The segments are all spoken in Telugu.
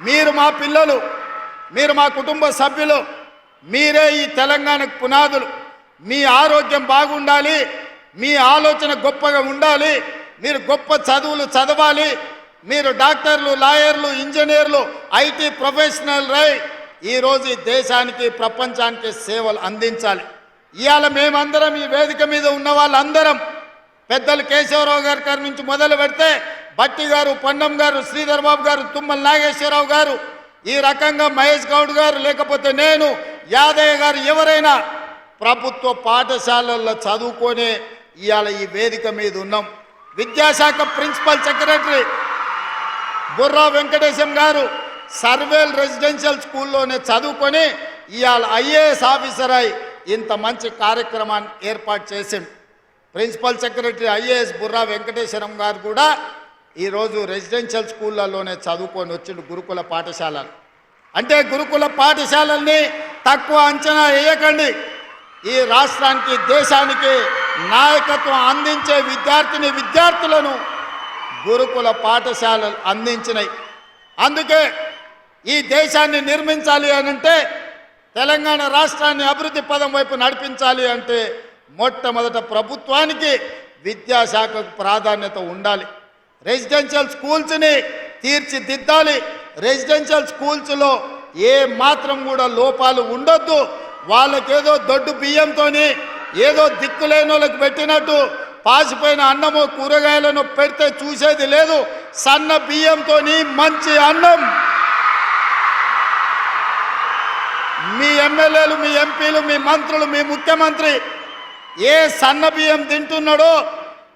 మీరు మా పిల్లలు మీరు మా కుటుంబ సభ్యులు మీరే ఈ తెలంగాణకు పునాదులు. మీ ఆరోగ్యం బాగుండాలి మీ ఆలోచన గొప్పగా ఉండాలి మీరు గొప్ప చదువులు చదవాలి మీరు డాక్టర్లు లాయర్లు ఇంజనీర్లు ఐటీ ప్రొఫెషనల్ రై. ఈరోజు ఈ దేశానికి ప్రపంచానికి సేవలు అందించాలి. ఇవాళ మేమందరం ఈ వేదిక మీద ఉన్న వాళ్ళందరం పెద్దలు కేశవరావు గారి నుంచి మొదలు పెడితే బట్టి గారు పొన్నం గారు శ్రీధర్ బాబు గారు తుమ్మల నాగేశ్వరరావు గారు ఈ రకంగా మహేష్ గౌడ్ గారు లేకపోతే నేను యాదయ్య గారు ఎవరైనా ప్రభుత్వ పాఠశాలల్లో చదువుకొని ఇవాళ ఈ వేదిక మీద ఉన్నాం. విద్యాశాఖ ప్రిన్సిపల్ సెక్రటరీ బుర్రా వెంకటేశం గారు సర్వేల్ రెసిడెన్షియల్ స్కూల్లోనే చదువుకొని ఇవాళ ఐఏఎస్ ఆఫీసర్ అయి ఇంత మంచి కార్యక్రమాన్ని ఏర్పాటు చేసిండు. Principal secretary IAS Burra Venkatesham గారు కూడా ఈరోజు రెసిడెన్షియల్ స్కూళ్ళలోనే చదువుకొని వచ్చిండు గురుకుల పాఠశాలలు. అంటే గురుకుల పాఠశాలల్ని తక్కువ అంచనా వేయకండి. ఈ రాష్ట్రానికి దేశానికి నాయకత్వం అందించే విద్యార్థిని విద్యార్థులను గురుకుల పాఠశాలలు అందించినాయి. అందుకే ఈ దేశాన్ని నిర్మించాలి అని అంటే తెలంగాణ రాష్ట్రాన్ని అభివృద్ధి పదం వైపు నడిపించాలి అంటే మొట్టమొదట ప్రభుత్వానికి విద్యాశాఖకు ప్రాధాన్యత ఉండాలి. రెసిడెన్షియల్ స్కూల్స్ని తీర్చిదిద్దాలి. రెసిడెన్షియల్ స్కూల్స్లో ఏ మాత్రం కూడా లోపాలు ఉండొద్దు. వాళ్ళకేదో దొడ్డు బియ్యంతోని ఏదో దిక్కులేని వాళ్ళకి పెట్టినట్టు పాసిపోయిన అన్నము కూరగాయలను పెడితే చూసేది లేదు. సన్న బియ్యంతోని మంచి అన్నం. మీ ఎమ్మెల్యేలు మీ ఎంపీలు మీ మంత్రులు మీ ముఖ్యమంత్రి ఏ సన్న బియ్యం తింటున్నాడో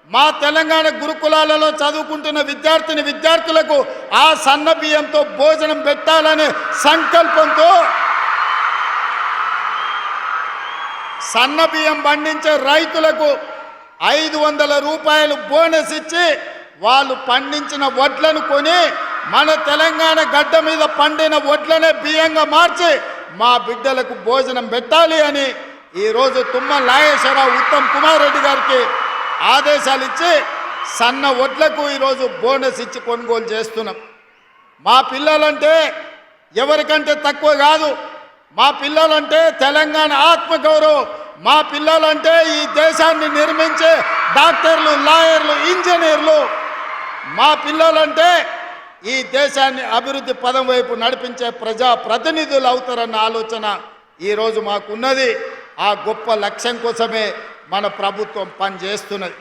మా తెలంగాణ గురుకులాలలో చదువుకుంటున్న విద్యార్థిని విద్యార్థులకు ఆ సన్న బియ్యంతో భోజనం పెట్టాలనే సంకల్పంతో సన్న బియ్యం పండించే రైతులకు ఐదు వందల రూపాయలు బోనస్ ఇచ్చి వాళ్ళు పండించిన వడ్లను కొని మన తెలంగాణ గడ్డ మీద పండిన వడ్లనే బియ్యంగా మార్చి మా బిడ్డలకు భోజనం పెట్టాలి అని ఈరోజు తుమ్మ నాగేశ్వరరావు ఉత్తమ్ కుమార్ రెడ్డి గారికి ఆదేశాలు ఇచ్చి సన్న వడ్లకు ఈరోజు బోనస్ ఇచ్చి కొనుగోలు చేస్తున్నాం. మా పిల్లలంటే ఎవరికంటే తక్కువ కాదు. మా పిల్లలంటే తెలంగాణ ఆత్మగౌరవం. మా పిల్లలంటే ఈ దేశాన్ని నిర్మించే డాక్టర్లు లాయర్లు ఇంజనీర్లు. మా పిల్లలంటే ఈ దేశాన్ని అభివృద్ధి పదం వైపు నడిపించే ప్రజా ప్రతినిధులు అవుతారన్న ఆలోచన ఈరోజు మాకున్నది. ఆ గొప్ప లక్ష్యం కోసమే మన ప్రభుత్వం పనిచేస్తున్నది.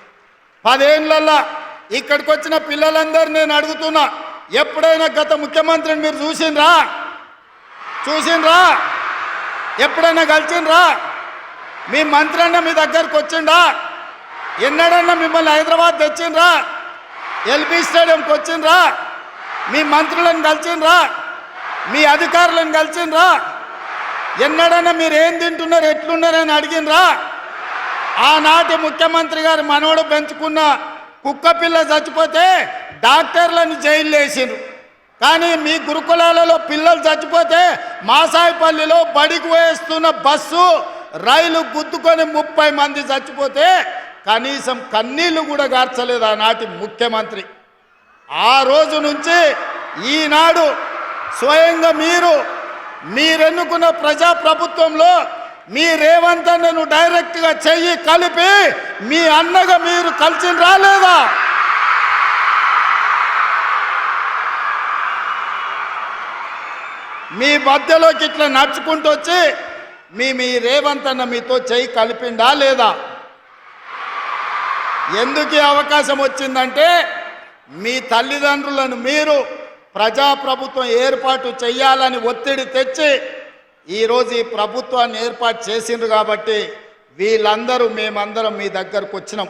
పదేళ్ళల్లా ఇక్కడికి వచ్చిన పిల్లలందరూ నేను అడుగుతున్నా ఎప్పుడైనా గత ముఖ్యమంత్రిని మీరు చూసిండ్రా? చూసిండ్రా? ఎప్పుడైనా కలిసిండ్రా? మీ మంత్రి అన్న మీ దగ్గరకు వచ్చిండా? ఎన్నడన్నా మిమ్మల్ని హైదరాబాద్ తెచ్చిండ్రా? ఎల్బీ స్టేడియంకి వచ్చిండ్రా? మీ మంత్రులను కలిసిండ్రా? మీ అధికారులను కలిసిండ్రా? ఎన్నడన్నా మీరు ఏం తింటున్నారు ఎట్లున్నారని అడిగినరా ఆనాటి ముఖ్యమంత్రి గారు మనవడు పెంచుకున్న కుక్క పిల్ల చచ్చిపోతే డాక్టర్లను జైలు వేసిండ్రు. కానీ మీ గురుకులాలలో పిల్లలు చచ్చిపోతే మాసాయిపల్లిలో బడికి వేస్తున్న బస్సు రైలు గుద్దుకొని ముప్పై మంది చచ్చిపోతే కనీసం కన్నీళ్ళు కూడా గార్చలేదు ఆనాటి ముఖ్యమంత్రి. ఆ రోజు నుంచి ఈనాడు స్వయంగా మీరు మీరెన్నుకున్న ప్రజా ప్రభుత్వంలో మీ రేవంత్ అన్నను డైరెక్ట్గా చెయ్యి కలిపి మీ అన్నగా మీరు కలిసి రాలేదా? మీ మధ్యలోకి ఇట్లా నడుచుకుంటూ వచ్చి మీ మీ రేవంత్ అన్న మీతో చెయ్యి కలిపిండా లేదా? ఎందుకు అవకాశం వచ్చిందంటే మీ తల్లిదండ్రులను మీరు ప్రజాప్రభుత్వం ఏర్పాటు చేయాలని ఒత్తిడి తెచ్చి ఈరోజు ఈ ప్రభుత్వాన్ని ఏర్పాటు చేసిండ్రు కాబట్టి వీళ్ళందరూ మేమందరం మీ దగ్గరకు వచ్చినాం.